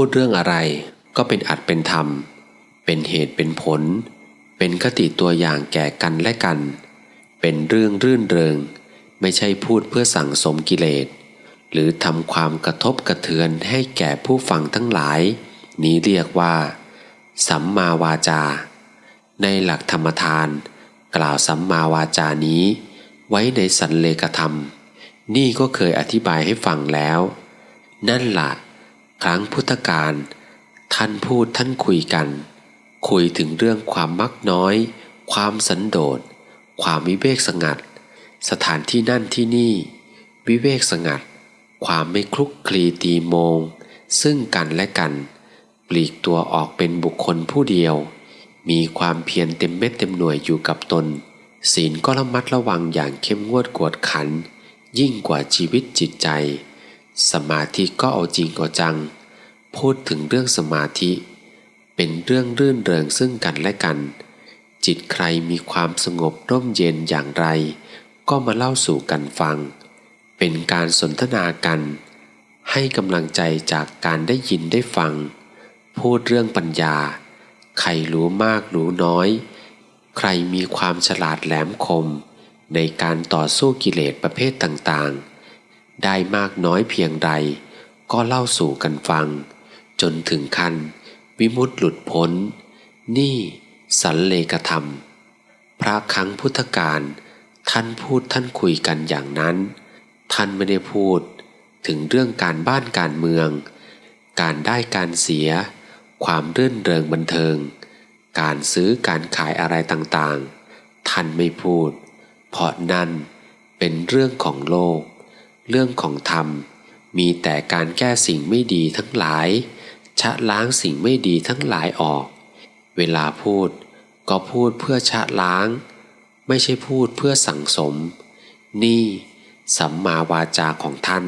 พูดเรื่องอะไร ก็เป็นอัดเป็นธรรม เป็นเหตุเป็นผล เป็นคติตัวอย่างแก่กันและกัน เป็นเรื่องรื่นเริง ไม่ใช่พูดเพื่อสั่งสมกิเลส หรือทำความกระทบกระเทือนให้แก่ผู้ฟังทั้งหลาย นี้เรียกว่า สัมมาวาจา ในหลักธรรมทาน กล่าวสัมมาวาจานี้ ไว้ในสันเลกธรรม นี่ก็เคยอธิบายให้ฟังแล้ว นั่นละ่ะ ครั้งพุทธกาลท่านพูดท่านคุยกัน คุยถึงเรื่องความมักน้อย ความสันโดษ ความวิเวกสงัด สถานที่นั่นที่นี่ วิเวกสงัด ความไม่คลุกคลีตีโมง ซึ่งกันและกัน ปลีกตัวออกเป็นบุคคลผู้เดียว มีความเพียรเต็มเม็ดเต็มหน่วยอยู่กับตน ศีลก็ระมัดระวังอย่างเข้มงวดกวดขัน ยิ่งกว่าชีวิตจิตใจ สมาธิก็เอาจริงเอาจัง พูดถึงเรื่องสมาธิ เป็นเรื่องรื่นเริงซึ่งกันและกัน จิตใครมีความสงบร่มเย็นอย่างไร ก็มาเล่าสู่กันฟัง เป็นการสนทนากัน ให้กำลังใจจากการได้ยินได้ฟัง พูดเรื่องปัญญา ใครรู้มากรู้น้อย ใครมีความฉลาดแหลมคม ในการต่อสู้กิเลสประเภทต่างๆ ได้มากน้อยเพียงใด ก็เล่าสู่กันฟัง จนถึงขั้นวิมุตติหลุดพ้น นี่สันเลกธรรม พระครั้งพุทธกาลท่านพูดท่านคุยกันอย่างนั้น ท่านไม่ได้พูด ถึงเรื่องการบ้านการเมือง การได้การเสีย ความรื่นเริงบันเทิง การซื้อการขายอะไรต่างๆ ท่านไม่พูด เพราะนั่นเป็นเรื่องของโลก เรื่องของธรรม มีแต่การแก้สิ่งไม่ดีทั้งหลาย ชะล้างสิ่งไม่ดีทั้งหลายออก เวลาพูดก็พูดเพื่อชะล้าง ไม่ใช่พูดเพื่อสั่งสม นี่สัมมาวาจาของท่าน